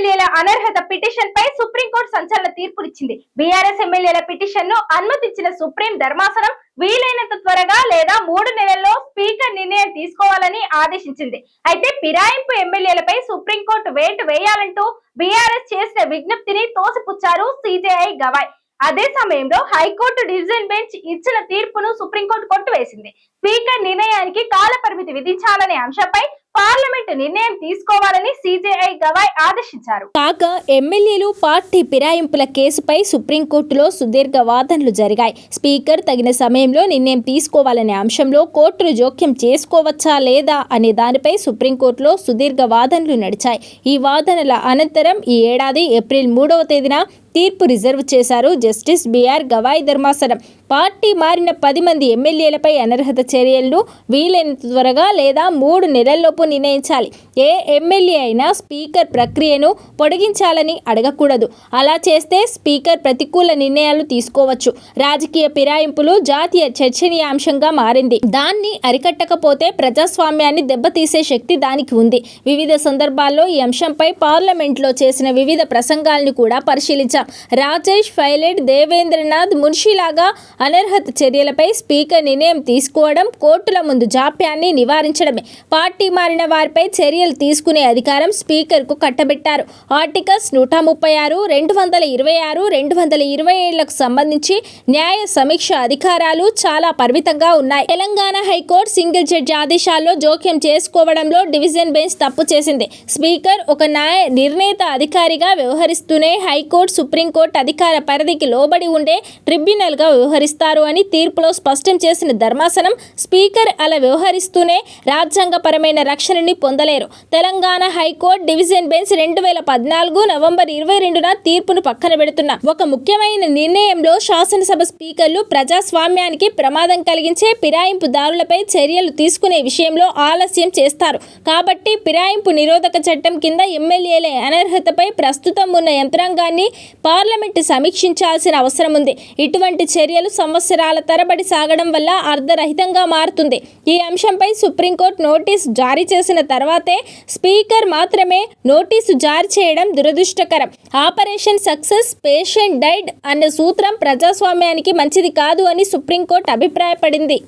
ఎమ్మెల్యేల అనర్హత పిటిషన్ పై సుప్రీంకోర్టు సంచలన తీర్పునిచ్చింది. బీఆర్ఎస్ ఎమ్మెల్యేల పిటిషన్ను అనుమతించిన సుప్రీం ధర్మాసనం వీలైనంత త్వరగా లేదా మూడు నెలల్లో స్పీకర్ నిర్ణయం తీసుకోవాలని ఆదేశించింది. అయితే ఫిరాయింపు ఎమ్మెల్యేలపై సుప్రీంకోర్టు వేటు వేయాలంటూ బీఆర్ఎస్ చేసిన విజ్ఞప్తిని తోసిపుచ్చారు సిజేఐ గవాయ్. అదే సమయంలో హైకోర్టు డివిజన్ బెంచ్ ఇచ్చిన తీర్పును సుప్రీంకోర్టు కొట్టివేసింది. స్పీకర్ నిర్ణయానికి కాల పరిమితి విధించాలనే అంశంపై పార్లమెంట్ నిర్ణయం తీసుకోవాలని సిజేఐ గవాయ్ ఆదేశించారు. కాగా ఎమ్మెల్యేలు పార్టీ ఫిరాయింపుల కేసుపై సుప్రీంకోర్టులో సుదీర్ఘ వాదనలు జరిగాయి. స్పీకర్ తగిన సమయంలో నిర్ణయం తీసుకోవాలనే అంశంలో కోర్టులు జోక్యం చేసుకోవచ్చా లేదా అనే దానిపై సుప్రీంకోర్టులో సుదీర్ఘ వాదనలు నడిచాయి. ఈ వాదనల అనంతరం ఈ ఏడాది ఏప్రిల్ మూడవ తేదీన తీర్పు రిజర్వ్ చేశారు. జస్టిస్ బిఆర్ గవాయ్ ధర్మాసనం. పార్టీ మారిన పది మంది ఎమ్మెల్యేలపై అనర్హత చర్యలను వీలైనంత త్వరగా లేదా మూడు నెలల్లోపు నిర్ణయించాలి. ఏ ఎమ్మెల్యే అయినా స్పీకర్ ప్రక్రియను పొడిగించాలని అడగకూడదు. అలా చేస్తే స్పీకర్ ప్రతికూల నిర్ణయాలు తీసుకోవచ్చు. రాజకీయ ఫిరాయింపులు జాతీయ చర్చనీయాంశంగా మారింది. దాన్ని అరికట్టకపోతే ప్రజాస్వామ్యాన్ని దెబ్బతీసే శక్తి దానికి ఉంది. వివిధ సందర్భాల్లో ఈ అంశంపై పార్లమెంట్లో చేసిన వివిధ ప్రసంగాలను కూడా పరిశీలించాం రాజేష్ పైలట్ దేవేంద్రనాథ్ మున్షిలాగా అనర్హత చర్యలపై స్పీకర్ నిర్ణయం తీసుకోవడం కోర్టుల ముందు జాప్యాన్ని నివారించడమే. పార్టీ మారిన వారిపై చర్యలు తీసుకునే అధికారం స్పీకర్కు కట్టబెట్టారు. ఆర్టికల్స్ నూట ముప్పై ఆరు రెండు వందల ఇరవై ఆరు రెండు వందల ఇరవై ఏళ్ళకు సంబంధించి న్యాయ సమీక్ష అధికారాలు చాలా పరిమితంగా ఉన్నాయి. Telangana high court single judge ఆదేశాల్లో జోక్యం చేసుకోవడంలో డివిజన్ బెంచ్ తప్పు చేసింది. స్పీకర్ ఒక న్యాయ నిర్ణేత అధికారిగా వ్యవహరిస్తూనే హైకోర్టు సుప్రీంకోర్టు అధికార పరిధికి లోబడి ఉండే ట్రిబ్యునల్గా వ్యవహరిస్తారు అని తీర్పులో స్పష్టం చేసిన ధర్మాసనం స్పీకర్ అలా వ్యవహరిస్తూనే రాజ్యాంగపరమైన రక్షణని పొందలేరు. తెలంగాణ హైకోర్టు డివిజన్ బెంచ్ రెండు వేల పద్నాలుగు నవంబర్ ఇరవై రెండున తీర్పును పక్కన పెడుతున్న ఒక ముఖ్యమైన నిర్ణయంలో శాసనసభ స్పీకర్లు ప్రజాస్వామ్యానికి ప్రమాదం కలిగించే ఫిరాయింపుదారులపై చర్యలు తీసుకునే విషయంలో ఆలస్యం చేస్తారు. కాబట్టి పిరాయింపు నిరోధక చట్టం కింద ఎమ్మెల్యేల అనర్హతపై ప్రస్తుతం ఉన్న యంత్రాంగాన్ని పార్లమెంటు సమీక్షించాల్సిన అవసరం ఉంది. ఇటువంటి చర్యలు సంవత్సరాల తరబడి సాగడం వల్ల అర్ధరహితంగా మారుతుంది. ఈ అంశంపై సుప్రీంకోర్టు నోటీసు జారీ చేసిన తర్వాతే స్పీకర్ మాత్రమే నోటీసు జారీ చేయడం దురదృష్టకరం. ఆపరేషన్ సక్సెస్ పేషెంట్ డైడ్ అనే సూత్రం ప్రజాస్వామ్యానికి మంచిది కాదు అని సుప్రీంకోర్టు అభిప్రాయపడింది.